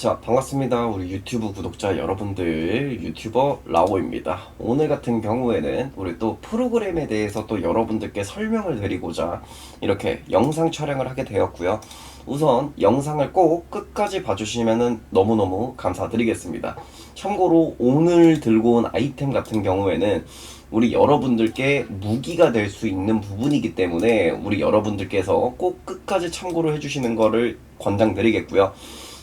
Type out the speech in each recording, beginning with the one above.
자, 반갑습니다. 우리 유튜브 구독자 여러분들, 유튜버 라오입니다. 오늘 같은 경우에는 우리 또 프로그램에 대해서 또 여러분들께 설명을 드리고자 이렇게 영상 촬영을 하게 되었고요. 우선 영상을 꼭 끝까지 봐주시면 너무너무 감사드리겠습니다. 참고로 오늘 들고 온 아이템 같은 경우에는 우리 여러분들께 무기가 될 수 있는 부분이기 때문에 우리 여러분들께서 꼭 끝까지 참고를 해주시는 거를 권장드리겠고요.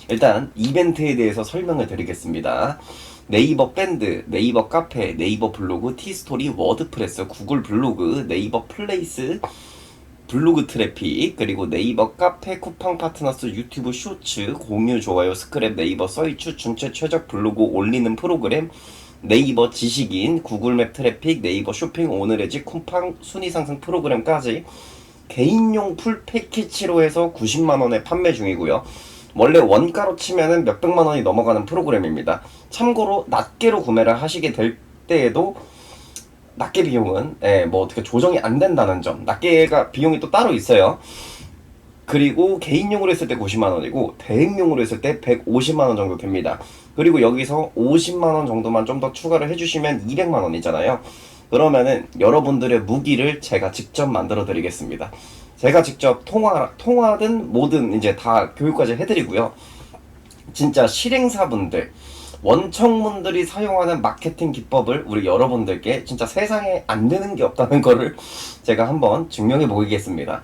일단 이벤트에 대해서 설명을 드리겠습니다. 네이버 밴드, 네이버 카페, 네이버 블로그, 티스토리, 워드프레스, 구글 블로그, 네이버 플레이스, 블로그 트래픽, 그리고 네이버 카페, 쿠팡 파트너스, 유튜브 쇼츠, 공유, 좋아요, 스크랩, 네이버 서이추, 준체 최적 블로그 올리는 프로그램, 네이버 지식인, 구글맵 트래픽, 네이버 쇼핑, 오늘의 집, 쿠팡 순위 상승 프로그램까지 개인용 풀 패키지로 해서 90만원에 판매 중이고요. 원래 원가로 치면은 몇백만 원이 넘어가는 프로그램입니다. 참고로 낱개로 구매를 하시게 될 때에도 낱개 비용은 예, 뭐 어떻게 조정이 안 된다는 점. 낱개가 비용이 또 따로 있어요. 그리고 개인용으로 했을 때 90만 원이고 대행용으로 했을 때 150만 원 정도 됩니다. 그리고 여기서 50만 원 정도만 좀 더 추가를 해주시면 200만 원이잖아요. 그러면은 여러분들의 무기를 제가 직접 만들어 드리겠습니다. 제가 직접 통화 통화든 뭐든 이제 다 교육까지 해드리고요. 진짜 실행사분들 원청분들이 사용하는 마케팅 기법을 우리 여러분들께 진짜 세상에 안 되는 게 없다는 거를 제가 한번 증명해 보이겠습니다.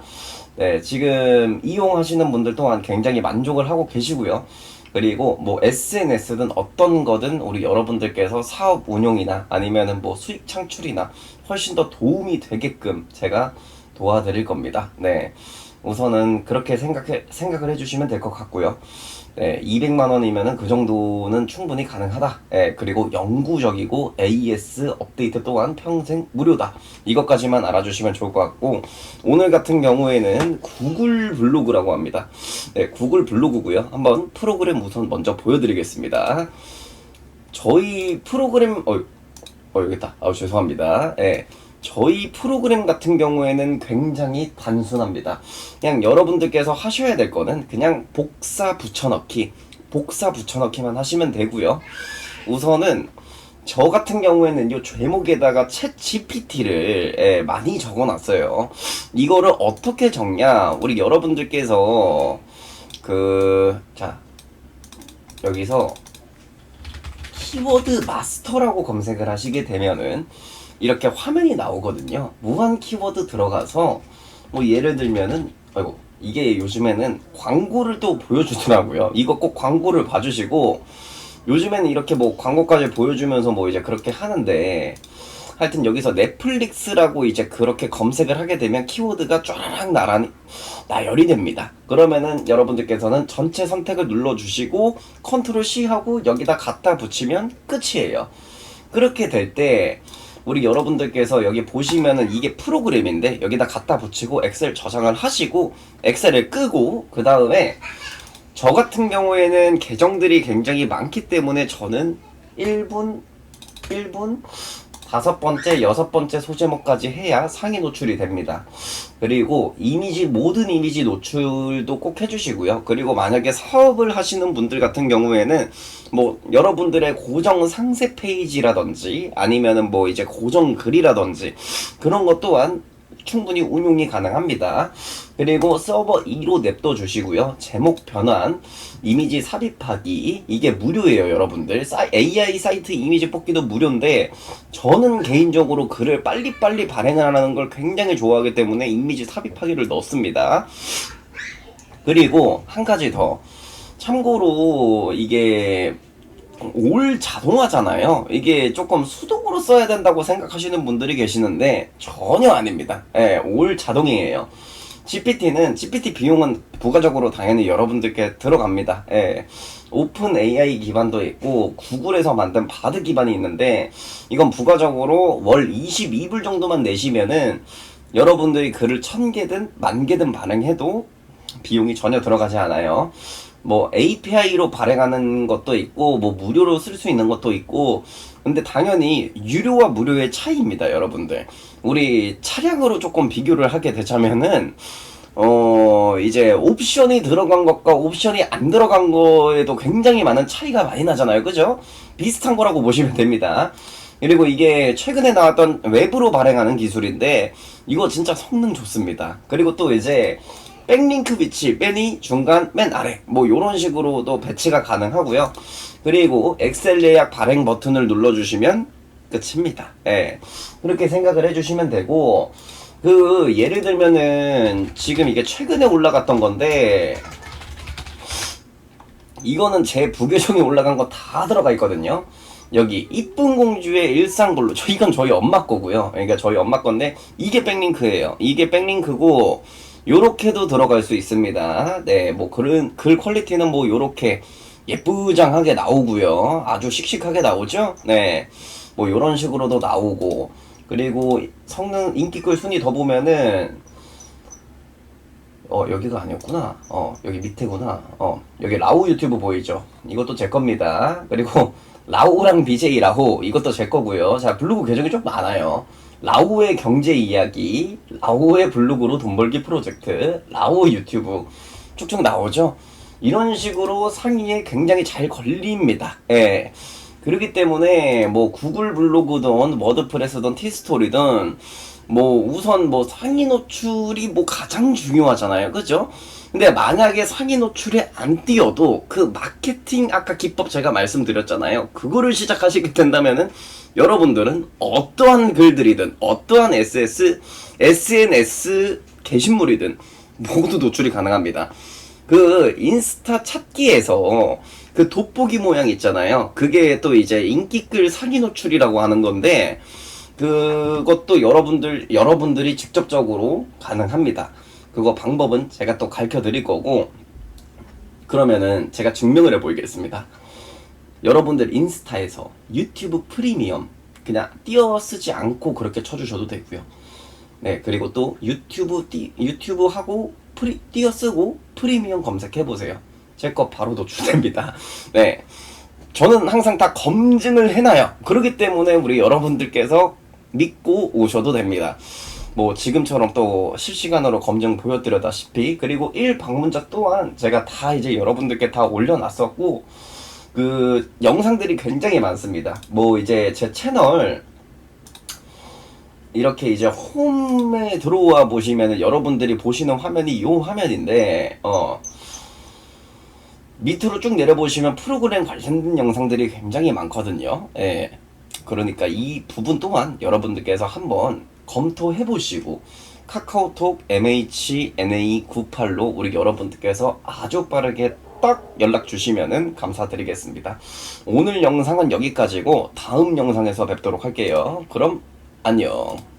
네, 지금 이용하시는 분들 또한 굉장히 만족을 하고 계시고요. 그리고 뭐 SNS든 어떤 거든 우리 여러분들께서 사업 운용이나 아니면은 뭐 수익 창출이나 훨씬 더 도움이 되게끔 제가 도와드릴 겁니다. 네. 우선은 그렇게 생각해, 생각을 해주시면 될 것 같고요. 네, 200만 원이면은 그 정도는 충분히 가능하다. 네, 그리고 영구적이고 AS 업데이트 또한 평생 무료다. 이것까지만 알아주시면 좋을 것 같고 오늘 같은 경우에는 구글 블로그라고 합니다. 네, 구글 블로그고요. 한번 프로그램 우선 먼저 보여드리겠습니다. 저희 프로그램 어, 어 여기 있다. 아 죄송합니다. 예. 저희 프로그램 같은 경우에는 굉장히 단순합니다. 그냥 여러분들께서 하셔야 될 거는 그냥 복사 붙여넣기, 복사 붙여넣기만 하시면 되고요. 우선은 저 같은 경우에는 이 제목에다가 챗 GPT를 예, 많이 적어놨어요. 이거를 어떻게 적냐? 우리 여러분들께서 그 자 여기서 키워드 마스터라고 검색을 하시게 되면은 이렇게 화면이 나오거든요. 무한 키워드 들어가서 뭐 예를 들면은 아이고 이게 요즘에는 광고를 또 보여주더라고요. 이거 꼭 광고를 봐주시고 요즘에는 이렇게 뭐 광고까지 보여주면서 뭐 이제 그렇게 하는데 하여튼 여기서 넷플릭스라고 이제 그렇게 검색을 하게 되면 키워드가 쫙 나란히 나열이 됩니다. 그러면은 여러분들께서는 전체 선택을 눌러주시고 컨트롤 C 하고 여기다 갖다 붙이면 끝이에요. 그렇게 될 때 우리 여러분들께서 여기 보시면은 이게 프로그램인데 여기다 갖다 붙이고 엑셀 저장을 하시고 엑셀을 끄고 그 다음에 저 같은 경우에는 계정들이 굉장히 많기 때문에 저는 1분 1분 다섯 번째, 여섯 번째 소제목까지 해야 상위 노출이 됩니다. 그리고 이미지, 모든 이미지 노출도 꼭 해주시고요. 그리고 만약에 사업을 하시는 분들 같은 경우에는 뭐 여러분들의 고정 상세 페이지라든지 아니면은 뭐 이제 고정 글이라든지 그런 것 또한 충분히 운용이 가능합니다. 그리고 서버 2로 냅둬 주시고요. 제목 변환, 이미지 삽입하기 이게 무료예요, 여러분들. AI 사이트 이미지 뽑기도 무료인데 저는 개인적으로 글을 빨리빨리 발행을 하는 걸 굉장히 좋아하기 때문에 이미지 삽입하기를 넣습니다. 그리고 한 가지 더. 참고로 이게 올 자동화잖아요. 이게 조금 수동으로 써야 된다고 생각하시는 분들이 계시는데 전혀 아닙니다. 예, 올 자동이에요. GPT는 GPT 비용은 부가적으로 당연히 여러분들께 들어갑니다. 예. 오픈 AI 기반도 있고 구글에서 만든 바드 기반이 있는데 이건 부가적으로 월 22불 정도만 내시면은 여러분들이 글을 천 개든 만 개든 반응해도 비용이 전혀 들어가지 않아요. 뭐 API로 발행하는 것도 있고 뭐 무료로 쓸 수 있는 것도 있고 근데 당연히 유료와 무료의 차이입니다 여러분들 우리 차량으로 조금 비교를 하게 되자면은 어, 이제 옵션이 들어간 것과 옵션이 안 들어간 거에도 굉장히 많은 차이가 많이 나잖아요. 그죠? 비슷한 거라고 보시면 됩니다. 그리고 이게 최근에 나왔던 외부로 발행하는 기술인데 이거 진짜 성능 좋습니다. 그리고 또 이제 백링크 위치, 맨이 중간, 맨 아래 뭐 이런 식으로도 배치가 가능하고요. 그리고 엑셀 예약 발행 버튼을 눌러주시면 끝입니다. 예. 그렇게 생각을 해주시면 되고 그 예를 들면은 지금 이게 최근에 올라갔던 건데 이거는 제 부계정에 올라간 거 다 들어가 있거든요. 여기 이쁜 공주의 일상글로 저 이건 저희 엄마 거고요. 그러니까 저희 엄마 건데 이게 백링크예요. 이게 백링크고 요렇게도 들어갈 수 있습니다. 네, 뭐 그런 글 퀄리티는 뭐 요렇게 예쁘장하게 나오고요. 아주 씩씩하게 나오죠. 네, 뭐 요런 식으로도 나오고 그리고 성능 인기글 순위 더 보면은 어 여기가 아니었구나 어 여기 밑에구나 어 여기 라우 유튜브 보이죠 이것도 제 겁니다 그리고 라우랑 BJ 라우 이것도 제 거고요. 자 블로그 계정이 좀 많아요. 라우의 경제 이야기 라우의 블로그로 돈 벌기 프로젝트 라우 유튜브 쭉쭉 나오죠. 이런 식으로 상위에 굉장히 잘 걸립니다. 예. 그렇기 때문에 뭐 구글 블로그든 워드프레스든 티스토리든 뭐 우선 뭐 상위 노출이 뭐 가장 중요하잖아요. 그죠? 근데 만약에 상위 노출에 안 띄어도 그 마케팅 아까 기법 제가 말씀드렸잖아요. 그거를 시작하시게 된다면은 여러분들은 어떠한 글들이든 어떠한 SS, SNS 게시물이든 모두 노출이 가능합니다. 그 인스타 찾기에서 그 돋보기 모양 있잖아요. 그게 또 이제 인기글 상위 노출이라고 하는 건데 그것도 여러분들 여러분들이 직접적으로 가능합니다. 그거 방법은 제가 또 가르쳐 드릴 거고 그러면은 제가 증명을 해 보이겠습니다. 여러분들 인스타에서 유튜브 프리미엄 그냥 띄어 쓰지 않고 그렇게 쳐주셔도 되고요. 네 그리고 또 유튜브 띄, 유튜브 하고 프리 띄어 쓰고 프리미엄 검색해 보세요. 제 거 바로 노출됩니다. 네. 저는 항상 다 검증을 해놔요. 그렇기 때문에 우리 여러분들께서 믿고 오셔도 됩니다. 뭐 지금처럼 또 실시간으로 검증 보여드렸다시피 그리고 1 방문자 또한 제가 다 이제 여러분들께 다 올려놨었고 그 영상들이 굉장히 많습니다. 뭐 이제 제 채널 이렇게 이제 홈에 들어와 보시면 여러분들이 보시는 화면이 이 화면인데 어 밑으로 쭉 내려보시면 프로그램 관련된 영상들이 굉장히 많거든요. 예. 그러니까 이 부분 또한 여러분들께서 한번 검토해 보시고 카카오톡 MHNA98로 우리 여러분들께서 아주 빠르게 딱 연락 주시면은 감사드리겠습니다. 오늘 영상은 여기까지고 다음 영상에서 뵙도록 할게요. 그럼 안녕.